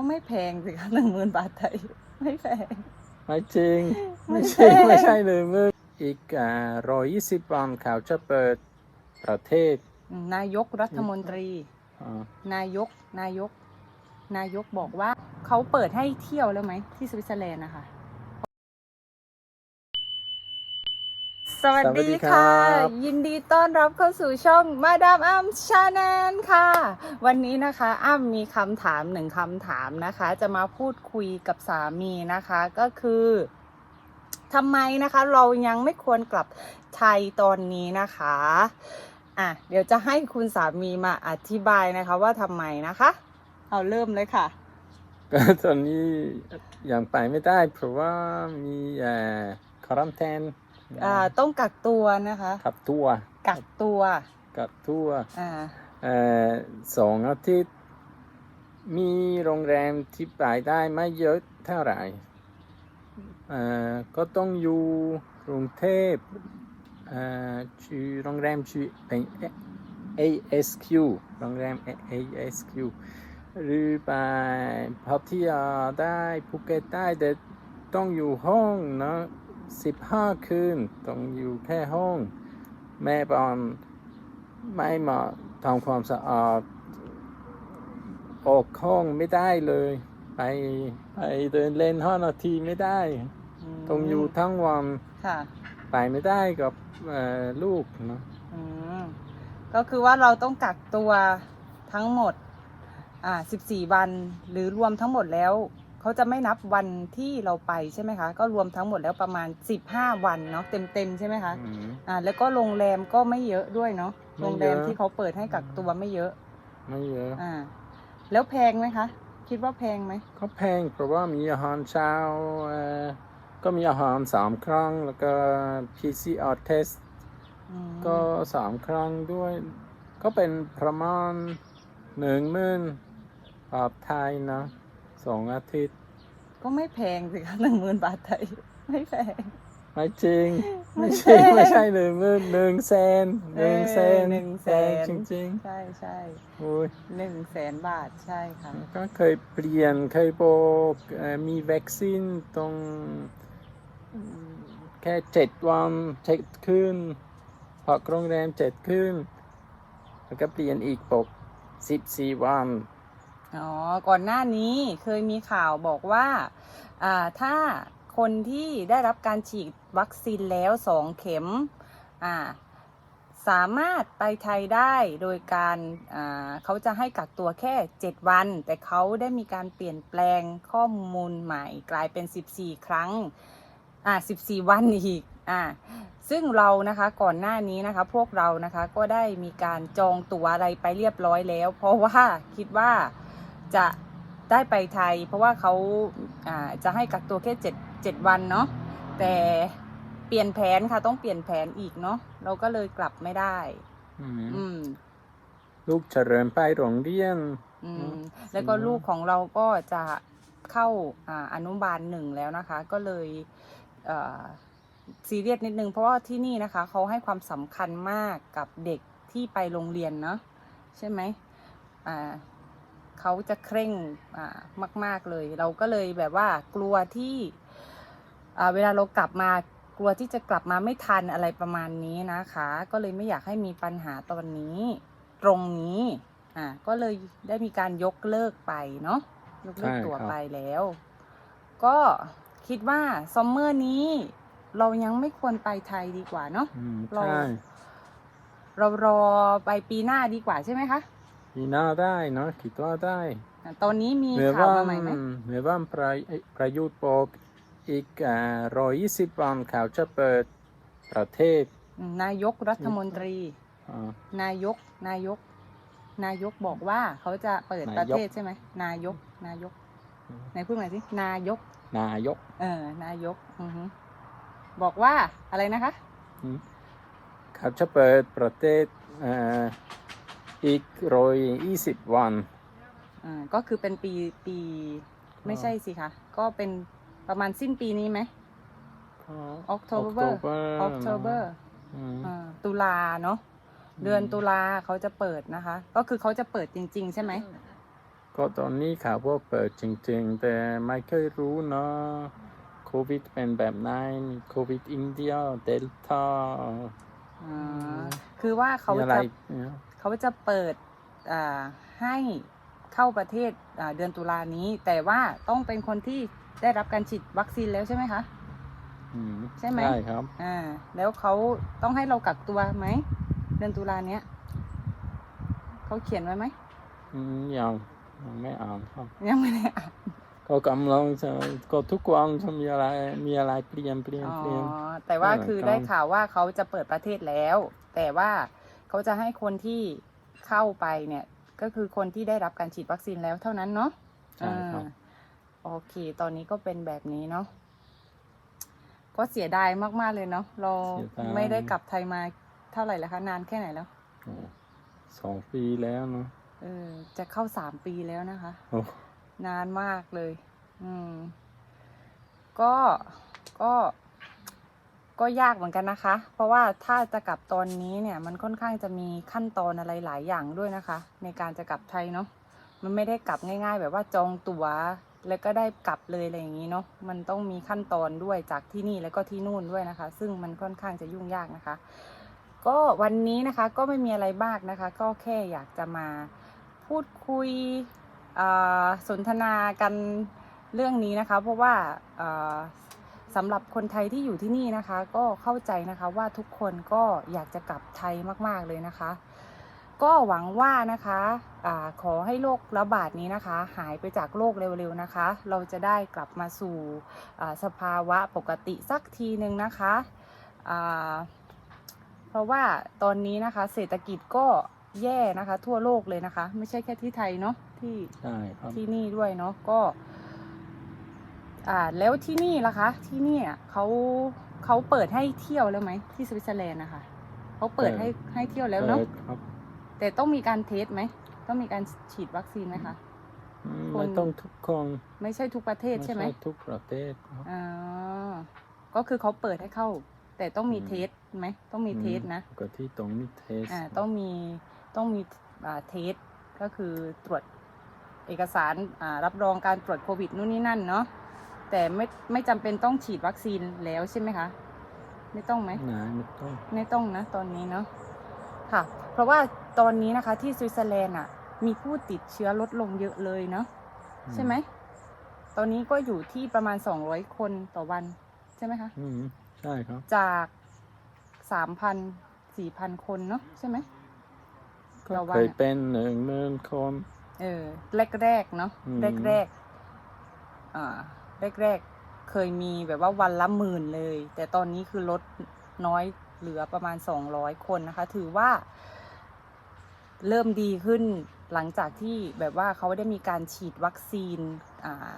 ก็ไม่แพงสิคะหนึ่งหมื่นบาทไทยไม่แพง ไม่จริง ไม่ไม่ใช่ใช่ไม่ใช่เลยมืออีกร้อยยี่สิบวันเขาจะเปิดประเทศ นายกรัฐมนตรีอ่านายกนายก นายกบอกว่าเขาเปิดให้เที่ยวแล้วไหมที่สวิตเซอร์แลนด์นะคะ สวัสดีค่ะ ยินดีต้อนรับเข้าสู่ช่องมาดามอ้ำชาแนลค่ะ วันนี้นะคะอ้ำมีคำถามหนึ่งคำถามนะคะ จะมาพูดคุยกับสามีนะคะก็คือทำไมนะคะเรายังไม่ควรกลับไทยตอนนี้นะคะอะเดี๋ยวจะให้คุณสามีมาอธิบายนะคะว่าทำไมนะคะ เอาเริ่มเลยค่ะ ก็ตอนนี้ยังไปไม่ได้เพราะว่ามีเอ่อคอรันแทน อ่าต้องกักตัวนะคะขับตัวกักตัวกักตัวอ่าเอ่อสองอาทิตย์มีโรงแรมที่ไปได้ไม่เยอะเท่าไหร่เอ่อก็ต้องอยู่กรุงเทพเอ่อชื่อโรงแรมชื่อเป็น ASQ โรงแรม ASQ หรือไปพัทยาได้ภูเก็ตได้แต่ต้องอยู่ห้องเนาะ สิบห้าคืน ต้องอยู่แค่ห้อง แม่บอลไม่มาทำความสะอาดออกห้องไม่ได้เลย ไปไปเดินเล่นห้านาทีไม่ได้มต้องอยู่ทั้งวันค่ะ ไปไม่ได้กับเอ่อลูกเนาะอืมก็คือว่าเราต้องกักตัวทั้งหมด อ่าสิบสี่วัน หรือรวมทั้งหมดแล้ว เขาจะไม่นับวันที่เราไปใช่ไหมคะ ก็รวมทั้งหมดแล้วประมาณสิบห้าวันเนาะเต็มเต็มๆใช่ไหมคะอืม อ่าแล้วก็โรงแรมก็ไม่เยอะด้วยเนาะไม่เยอะ โรงแรมที่เขาเปิดให้กักตัวไม่เยอะไม่เยอะอ่าแล้วแพงไหมคะ คิดว่าแพงไหมก็แพงเพราะว่ามีอาหารเช้าเอ่อก็มีอาหารสามครั้งแล้วก็ PCR test อืมก็สามครั้งด้วย ก็เป็นประมาณหนึ่งหมื่นบาทไทยนะ สองอาทิตย์ ก็ไม่แพงสิคะหนึ่งหมื่นบาทไทย ไม่แพง ไม่จริง ไม่ไม่ใช่ใช่ไม่ใช่หนึ่งหมื่นหนึ่งแสนหนึ่งแสนหนึ่งแสนจริงใช่ใช่ๆโอ้ยหนึ่งแสนบาทใช่ค่ะ ก็เคยเปลี่ยนเคยบอกเอ่อมีวัคซีนตรงแค่เจ็ดวันเจ็ดคืนพักโรงแรมเจ็ดคืนแล้วก็เปลี่ยนอีกบอกสิบสี่วัน อ๋อ ก่อนหน้านี้เคยมีข่าวบอกว่าอ่าถ้าคนที่ได้รับการฉีดวัคซีนแล้วสองเข็มอ่าสามารถไปไทยได้โดยการอ่าเขาจะให้กักตัวแค่ 7 วัน แต่เขาได้มีการเปลี่ยนแปลงข้อมูลใหม่กลายเป็น 14 ครั้งอ่า14 วันอีกอ่าซึ่งเรานะคะก่อนหน้านี้นะคะพวกเรานะคะก็ได้มีการจองตั๋วอะไรไปเรียบร้อยแล้ว เพราะว่าคิดว่า จะได้ไปไทย เพราะว่าเขาอ่าจะให้กักตัวแค่เจ็ดเจ็ดวันเนาะแต่เปลี่ยนแผนค่ะต้องเปลี่ยนแผนอีกเนาะเราก็เลยกลับไม่ได้ อืมอืมลูกเฉริญไปโรงเรียนอือืมมแล้วก็จริงเนอะลูกของเราก็จะเข้าอ่าอนุบาลหนึ่งแล้วนะคะ ก็เลยเอ่อซีเรียสนิดนึงเพราะว่าที่นี่นะคะเขาให้ความสำคัญมากกับเด็กที่ไปโรงเรียนเนาะใช่ไหมอ่า เขาจะเคร่งอ่ามาก ๆเลย เราก็เลยแบบว่ากลัวที่อ่าเวลาเรากลับมากลัวที่จะกลับมาไม่ทันอะไรประมาณนี้นะคะ ก็เลยไม่อยากให้มีปัญหาตอนนี้ ตรงนี้อ่าก็เลยได้มีการยกเลิกไปเนาะยกเลิกใช่ตั๋วครับไปแล้ว ก็คิดว่าซัมเมอร์นี้ เรายังไม่ควรไปไทยดีกว่าเนาะอืมเราใช่เรารอไปปีหน้าดีกว่าใช่ไหมคะ ปีหน้าได้เนาะคิดว่าได้อะตอนนี้มีเหนือข่าวว่ามาใหม่ไหมเหนือว่าประประยุทธ์บอกอีกร้อยยี่สิบวันเขาจะเปิดประเทศอืมนายกรัฐมนตรีอ่านายก นายก นายกบอกว่าเขาจะเปิดประนายกเทศใช่ไหม นายก นายกไหนพูดหน่อยสิ นายก นายก เออ นายก อือฮึบอกว่าอะไรนะคะอืมเขาจะเปิดประเทศเอ่ออีกร้อยยี่สิบวันอ่าก็คือเป็นปีปีไม่ใช่สิคะ ก็เป็นประมาณสิ้นปีนี้ไหม October October อืมอ่าตุลาเนาะเดือนตุลาเขาจะเปิดนะคะ ก็คือเขาจะเปิดจริง ๆ ใช่ไหมก็ตอนนี้ข่าวว่าเปิดจริง ๆ แต่ไม่เคยรู้เนาะโควิดเป็นแบบไหนมีโควิดอินเดียเดลต้าอ่าคือว่าเขามีอะไรจะ เนี่ยเขาจะเปิดอ่าให้เข้าประเทศอ่าเดือนตุลานี้ แต่ว่าต้องเป็นคนที่ได้รับการฉีดวัคซีนแล้วใช่ไหมคะอืมใช่ไหมใช่ครับอ่าแล้วเขาต้องให้เรากักตัวไหมเดือนตุลาเนี้ยเขาเขียนไว้ไหมอืมยังยังไม่อ่านครับ ยังไม่ได้อ่านก็กำลังจะก็ทุกวันจะมีอะไรมีอะไรเปลี่ยนเปลี่ยนอ๋อเปลี่ยนแต่ว่าไม่เหมือนคือกันได้ข่าวว่าเขาจะเปิดประเทศแล้ว แต่ว่า เขาจะให้คนที่เข้าไปเนี่ย ก็คือคนที่ได้รับการฉีดวัคซีนแล้วเท่านั้นเนาะใช่ครับอ่าโอเค ตอนนี้ก็เป็นแบบนี้เนาะก็เสียดายมาก ๆ เลยเนาะเราไม่ได้กลับไทยมาเท่าไหร่แล้วคะนานแค่ไหนแล้วโอ้สองปีแล้วเนาะเออ จะเข้าสามปีแล้วนะคะโอ้นานมากเลย อืม ก็ก็ ก็ยากเหมือนกันนะคะ เพราะว่าถ้าจะกลับตอนนี้เนี่ยมันค่อนข้างจะมีขั้นตอนอะไรหลายอย่างด้วยนะคะ ในการจะกลับไทยเนาะมันไม่ได้กลับง่าย ๆ แบบว่าจองตั๋วแล้วก็ได้กลับเลยอะไรอย่างนี้เนาะ มันต้องมีขั้นตอนด้วยจากที่นี่แล้วก็ที่นู่นด้วยนะคะ ซึ่งมันค่อนข้างจะยุ่งยากนะคะ ก็วันนี้นะคะก็ไม่มีอะไรมากนะคะ ก็แค่อยากจะมาพูดคุยอ่าสนทนากันเรื่องนี้นะคะ เพราะว่าอ่า สำหรับคนไทยที่อยู่ที่นี่นะคะ ก็เข้าใจนะคะว่าทุกคนก็อยากจะกลับไทยมากๆเลยนะคะ ก็หวังว่านะคะอาขอให้โรคระบาดนี้นะคะ หายไปจากโลกเร็วๆนะคะ เราจะได้กลับมาสู่อ่าสภาวะปกติสักทีหนึ่งนะคะอ่าเพราะว่าตอนนี้นะคะเศรษฐกิจก็แย่นะคะ ทั่วโลกเลยนะคะ ไม่ใช่แค่ที่ไทยเนาะที่ใช่ครับที่นี่ด้วยเนาะก็ อ่าแล้วที่นี่ล่ะคะ ที่นี่อะเขาเขาเปิดให้เที่ยวแล้วไหมที่สวิตเซอร์แลนด์นะคะเขาเปิดให้ให้เที่ยวแล้วเนาะปิดครับ แต่ต้องมีการเทสไหมต้องมีการฉีดวัคซีนไหมคะอืมคนไม่ต้องทุกคนไม่ใช่ทุกประเทศใช่ไหมทุกประเทศครับอ๋อก็คือเขาเปิดให้เข้า แต่ต้องมีอืมเทสไหมต้องมีเทสนะปกติต้องมีเทสอ่าต้องมีต้องมีอ่าเทสก็คือตรวจเอกสารอ่ารับรองการตรวจโควิดนู่นนี่นั่นเนาะ แต่ไม่ไม่จำเป็นต้องฉีดวัคซีนแล้วใช่ไหมคะ ไม่ต้องไหมไหนไม่ต้องไม่ต้องนะตอนนี้เนาะค่ะ เพราะว่าตอนนี้นะคะที่สวิตเซอร์แลนด์อะ มีผู้ติดเชื้อลดลงเยอะเลยเนาะใช่ไหม ตอนนี้ก็อยู่ที่ประมาณ 200 คนต่อวัน ใช่ไหมคะ อืมใช่ครับ จาก 3,000 4,000 คนเนาะใช่ไหม ก็ต่อวันเคยเป็นหนึ่งหมื่นคน เออแรกๆเนาะอืม แรกๆอ่า แรก ๆ เคยมีแบบว่าวันละหมื่นเลย แต่ตอนนี้คือลดน้อยเหลือประมาณ 200 คนนะคะ ถือว่าเริ่มดีขึ้นหลังจากที่แบบว่าเขาได้มีการฉีดวัคซีนอ่า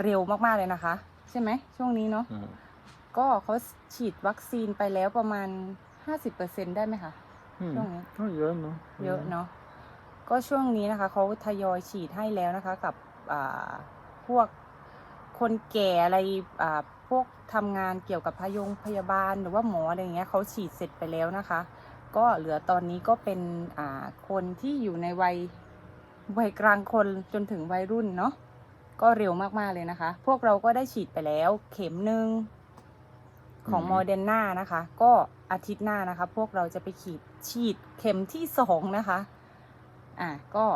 เร็วมากๆเลยนะคะ ใช่ไหมช่วงนี้เนาะอ่าก็เขาฉีดวัคซีนไปแล้วประมาณ 50%ได้ไหมคะอืมช่วงนี้ก็เยอะเนาะเยอะเนาะก็ช่วงนี้นะคะเขาทยอยฉีดให้แล้วนะคะ กับอ่าพวก คนแก่อะไรอ่าพวกทำงานเกี่ยวกับพยงพยาบาลหรือว่าหมออะไรอย่างเงี้ยเขาฉีดเสร็จไปแล้วนะคะ ก็เหลือตอนนี้ก็เป็นอ่าคนที่อยู่ในวัยวัยกลางคนจนถึงวัยรุ่นเนาะก็เร็วมากๆเลยนะคะ พวกเราก็ได้ฉีดไปแล้วเข็มหนึ่งของโมเดอร์นานะคะ ก็อาทิตย์หน้านะคะ พวกเราจะไปฉีดฉีดเข็มที่สองนะคะ อะก็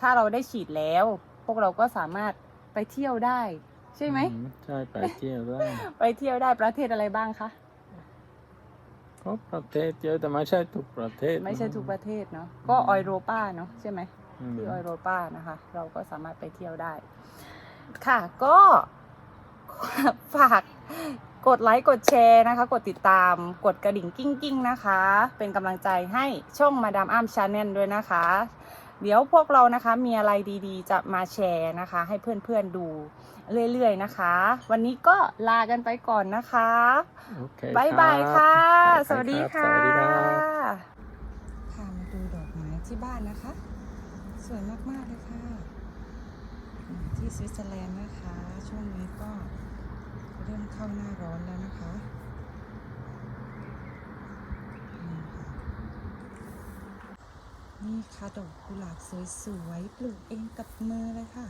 ถ้าเราได้ฉีดแล้ว พวกเราก็สามารถ ไปเที่ยวได้ ใช่ไหมอืใช่ไปเที่ยวได้ ไปเที่ยวได้ประเทศอะไรบ้างคะก็ประเทศเยอะแต่ไม่ใช่ทุกประเทศ ไม่ใช่ทุกประเทศเนาะก็ออยโรปาเนาะใช่ไหมอืมที่ออยโรปานะคะ เราก็สามารถไปเที่ยวได้ ค่ะก็ฝากกดไลค์กดแชร์นะคะ กดติดตามกดกระดิ่งกิ้งกิ้งนะคะ เป็นกำลังใจให้ช่องมาดามอ้ำชาแนลด้วยนะคะ เดี๋ยวพวกเรานะคะมีอะไรดีๆ จะมาแชร์นะคะ ให้เพื่อนๆดูเรื่อยๆนะคะ วันนี้ก็ลากันไปก่อนนะคะโอเคบายบายรับค่ะบ๊ายบายสวัสดีรับค่ะ สวัสดีครับพามาดูดอกไม้ที่บ้านนะคะ สวยมากๆเลยค่ะ ที่สวิตเซอร์แลนด์นะคะ ช่วงนี้ก็เริ่มเข้าหน้าร้อนแล้วนะคะ นี่ค่ะดอกกุหลาบสวยๆ ปลูกเองกับมือเลยค่ะ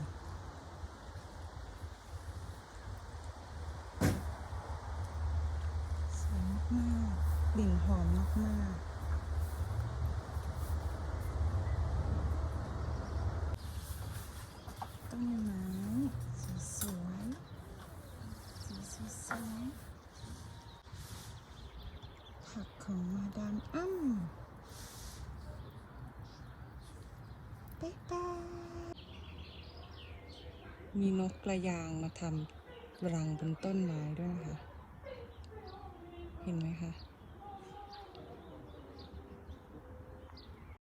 สวยมากๆกลิ่นหอมมากๆต้นไม้สวยๆสีสวยๆผักของมาดามอ้ำบ๊ายบาย มีนกกระยางมาทำรังบนต้นไม้ด้วยค่ะ เห็นไหมคะ